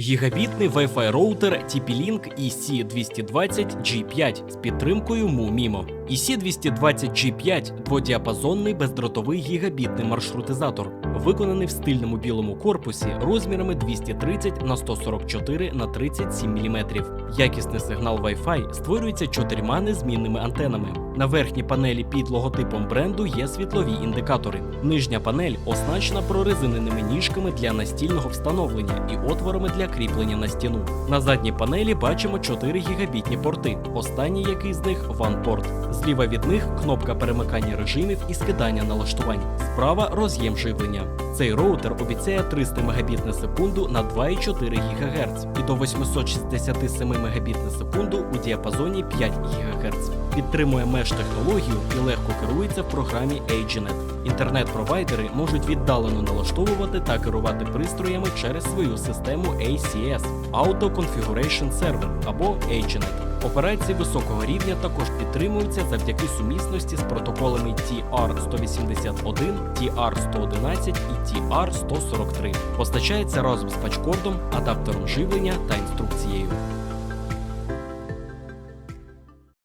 Гігабітний Wi-Fi роутер TP-Link EC220G5 з підтримкою MU-MIMO. EC220G5 – дводіапазонний бездротовий гігабітний маршрутизатор, виконаний в стильному білому корпусі розмірами 230 на 144 на 37 мм. Якісний сигнал Wi-Fi створюється чотирма незмінними антенами. На верхній панелі під логотипом бренду є світлові індикатори. Нижня панель оснащена прорезиненими ніжками для настільного встановлення і отворами для кріплення на стіну. На задній панелі бачимо 4 гігабітні порти, останній який з них OnePort. Зліва від них кнопка перемикання режимів і скидання налаштувань. Справа роз'єм живлення. Цей роутер обіцяє 300 Мбіт на секунду на 2,4 ГГц і до 867 Мбіт на секунду у діапазоні 5 ГГц. Підтримує меж технологію і легко керується в програмі AGNet. Інтернет-провайдери можуть віддалено налаштовувати та керувати пристроями через свою систему ACS – Auto Configuration Server або AGNet. Операції високого рівня також підтримуються завдяки сумісності з протоколами TR-181, TR-111 і TR-143. Постачається разом з пачкордом, адаптером живлення та інструкцією.